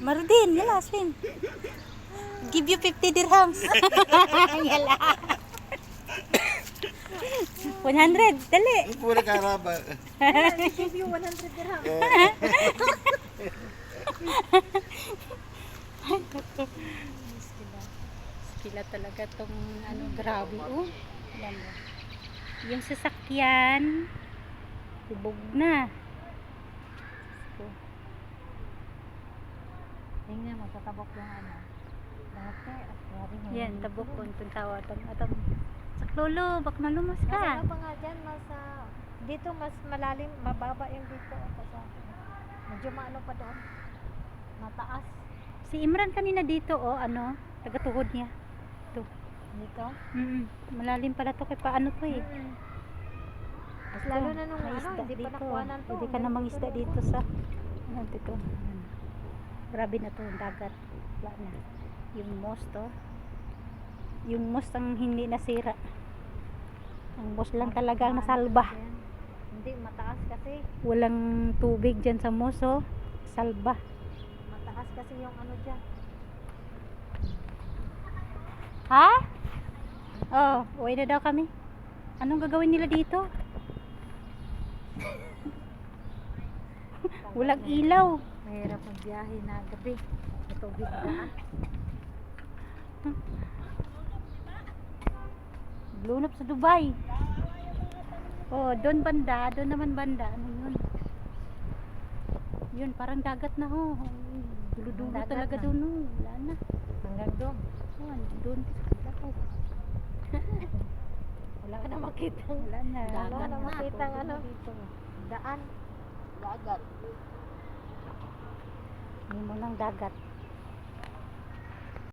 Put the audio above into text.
Marudin, yala, swim. Give you 50 dirhams. yala. 100, dali. Pura karaba. Give you 100 dirham. Skila. Skila talaga tong ano, grabe. Oh, alam mo. Yung sasakyan, tubog na. So, Tingnan mo, tatabok yung ano. Dati, at grabe mo. yan, tabok ko. Itong tawa. Itong, itong, saklolo, bak na lumas Kasi ka. ano pa nga dyan, mas, dito mas malalim, mababa yung dito. Kasi, medyo maano pa doon. Mataas. Si Imran kanina dito, oh, ano, taga-tuhod niya. Ito. Dito. Mm malalim pala to, kaya paano to eh. Mm. Mas lalo na nung ano, isda hindi pa dito. nakuhanan to. Pwede ka na mangisda dito sa, ano dito. Grabe na to, dagat. Wala na. Yung most to. Yung most ang hindi nasira. Ang most lang talaga ang nasalba. Hindi, mataas kasi. Walang tubig dyan sa most, oh. Salba. Mataas kasi yung ano dyan. Ha? Oh, uwi na daw kami. Anong gagawin nila dito? Walang ilaw. Mahirap magbiyahe na gabi. Daan. Blown up sa Dubai. Oh, doon banda, doon naman banda. Ano yun? Yun, parang dagat na ho. Dulo-dulo Dagat talaga na. doon. Oh. Wala na. Hanggang doon. Oh, doon. Lakaw. Wala ka na makita. Wala na. Wala na makita ano. Daan. Dagat. Ng dagat.